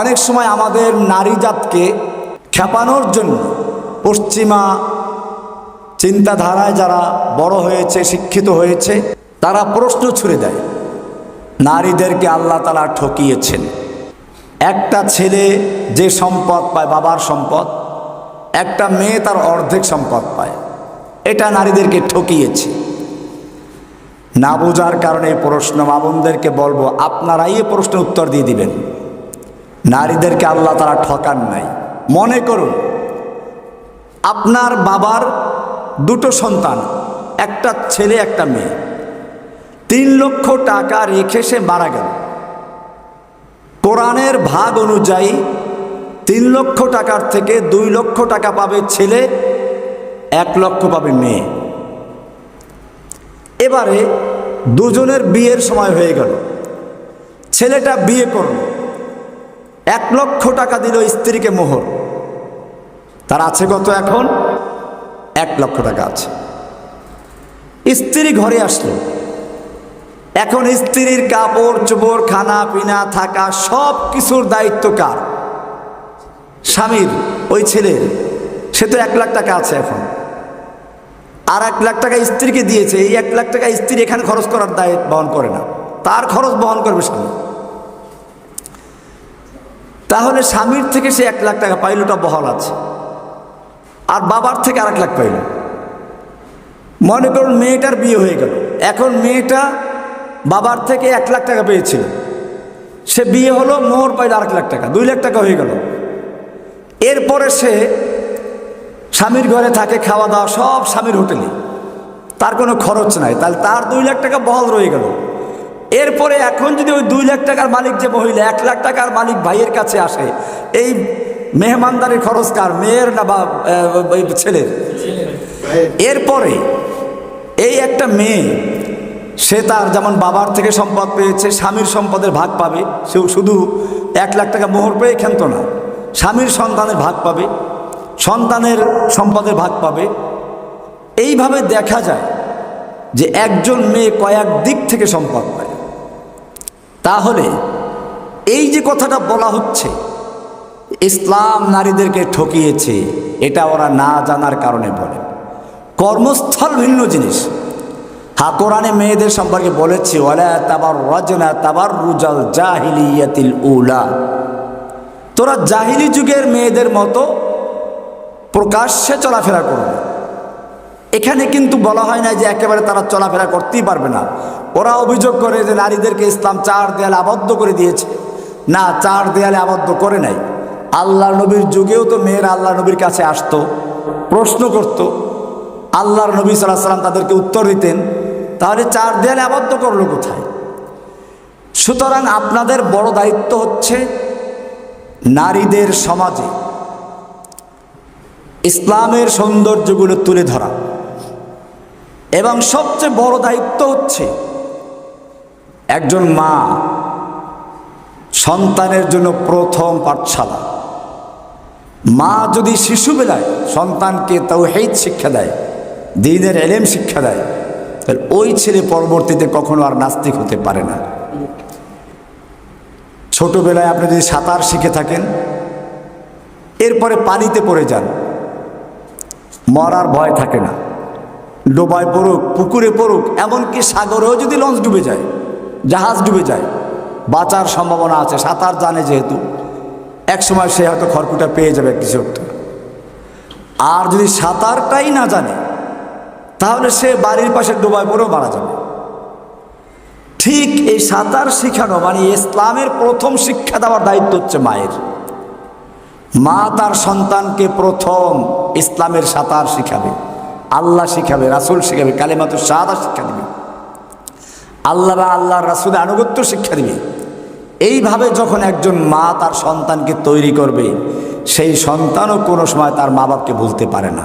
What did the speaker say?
অনেক সময় আমাদের নারী জাতকে খেপানোর জন্য পশ্চিমা চিন্তাধারায় যারা বড় হয়েছে, শিক্ষিত হয়েছে, তারা প্রশ্ন ছুড়ে দেয়, নারীদেরকে আল্লাহ তালা ঠকিয়েছেন। একটা ছেলে যে সম্পদ পায়, বাবার সম্পদ, একটা মেয়ে তার অর্ধেক সম্পদ পায়, এটা নারীদেরকে ঠকিয়েছে। না বোঝার কারণে প্রশ্ন মা বোনদেরকে বলব, আপনারাই এই প্রশ্নের উত্তর দিয়ে দিবেন। নারীদেরকে আল্লাহ তারা ঠকান নাই। মনে করুন, আপনার বাবার দুটো সন্তান, একটা ছেলে, একটা মেয়ে। তিন লক্ষ টাকা রেখে সে মারা গেল। কোরআনের ভাগ অনুযায়ী তিন লক্ষ টাকার থেকে দুই লক্ষ টাকা পাবে ছেলে, এক লক্ষ পাবে মেয়ে। এবারে দুজনের বিয়ের সময় হয়ে গেল। ছেলেটা বিয়ে করল। এক লক্ষ টাকা দিল স্ত্রীকে মোহর। তার আছে কত এখন? এক লক্ষ টাকা আছে। স্ত্রী ঘরে আসলো। এখন স্ত্রীর কাপড়, চোপড়, খানা, পিনা, থাকা সব কিছুর দায়িত্ব কার? স্বামীর, ওই ছেলের। সে তো এক লাখ টাকা আছে এখন। আর এক লাখ টাকা স্ত্রীকে দিয়েছে। এই এক লাখ টাকা স্ত্রী এখানে খরচ করার দায় বহন করে না। তার খরচ বহন করবে স্বামী তাহলে স্বামীর থেকে সে এক লাখ টাকা পাইল, ওটা বহাল আছে। আর বাবার থেকে আর এক লাখ পাইল। মনে করুন মেয়েটার বিয়ে হয়ে গেল। এখন মেয়েটা বাবার থেকে এক লাখ টাকা পেয়েছিল। সে বিয়ে হলো, মোহর পাইল আরেক লাখ টাকা, দুই লাখ টাকা হয়ে গেল। এরপরে সে স্বামীর ঘরে থাকে, খাওয়া দাওয়া সব স্বামীর হোটেলে। তার কোনো খরচ নাই। তাহলে তার দুই লাখ টাকা বহল রয়ে গেল। এরপরে এখন যদি ওই দুই লাখ টাকার মালিক যে মহিলা, এক লাখ টাকার মালিক ভাইয়ের কাছে আসে, এই মেহমানদারির খরচ কার, মেয়ের না বা ছেলের? এরপরে এই একটা মেয়ে, সে তার যেমন বাবার থেকে সম্পদ পেয়েছে, স্বামীর সম্পদের ভাগ পাবে সেও শুধু এক লাখ টাকা মোহর পেয়ে খেনত না, স্বামীর সন্তানের ভাগ পাবে, সন্তানের সম্পদের ভাগ পাবে। এইভাবে দেখা যায় যে একজন মেয়ে কয়েক দিক থেকে সম্পদ। তাহলে এই যে কথাটা বলা হচ্ছে, ইসলাম নারীদেরকে ঠকিয়েছে, এটা ওরা না জানার কারণে বলে। কর্মস্থল ভিন্ন জিনিস। হা মেয়েদের সম্পর্কে বলেছে ওলা তাবার রুজাল উলা। তোরা জাহিলি যুগের মেয়েদের মতো প্রকাশ্যে চলাফেরা করবে। এখানে কিন্তু বলা হয় না যে একেবারে তারা চলাফেরা করতেই পারবে না। ওরা অভিযোগ করে যে নারীদেরকে ইসলাম চার দেয়ালে আবদ্ধ করে দিয়েছে। না, চার দেয়ালে আবদ্ধ করে নাই। আল্লাহ নবীর যুগেও তো মেয়েরা আল্লাহ নবীর কাছে আসতো, প্রশ্ন করত। আল্লাহর নবী সাল্লাহ সাল্লাম তাদেরকে উত্তর দিতেন, তাহলে চার দেয়ালে আবদ্ধ করল কোথায়? সুতরাং আপনাদের বড় দায়িত্ব হচ্ছে নারীদের সমাজে ইসলামের সৌন্দর্যগুলো তুলে ধরা। এবং সবচেয়ে বড় দায়িত্ব হচ্ছে একজন মা সন্তানের জন্য প্রথম পাঠশালা। মা যদি শিশুবেলায় সন্তানকে তাও হেদ শিক্ষা দেয়, দিনের এলেম শিক্ষা দেয়, তাহলে ওই ছেলে পরবর্তীতে কখনো আর নাস্তিক হতে পারে না। ছোটবেলায় আপনি যদি সাঁতার শিখে থাকেন, এরপরে পানিতে পড়ে যান, মরার ভয় থাকে না। ডোবায় পড়ুক, পুকুরে পড়ুক, এমনকি সাগরেও যদি লঞ্চ ডুবে যায়, জাহাজ ডুবে যায়, বাঁচার সম্ভাবনা আছে, সাঁতার জানে যেহেতু এক সময় সে হয়তো খড়কুটা পেয়ে যাবে কিছু একটা আর যদি সাঁতারটাই না জানে, তাহলে সে বাড়ির পাশে ডোবায় পড়েও মারা যাবে। ঠিক এই সাঁতার শিখানো মানে ইসলামের প্রথম শিক্ষা দেওয়ার দায়িত্ব হচ্ছে মায়ের। মা তার সন্তানকে প্রথম ইসলামের সাঁতার শিখাবে। আল্লাহ শিখাবে, রাসুল শিখাবে কালেমাতু সাদা শিক্ষা দেবে। আল্লাহ বা আল্লাহর রাসুল আনুগত্য শিক্ষা দিবে। এইভাবে যখন একজন মা তার সন্তানকে তৈরি করবে, সেই সন্তানও কোনো সময় তার মা বাপকে ভুলতে পারে না।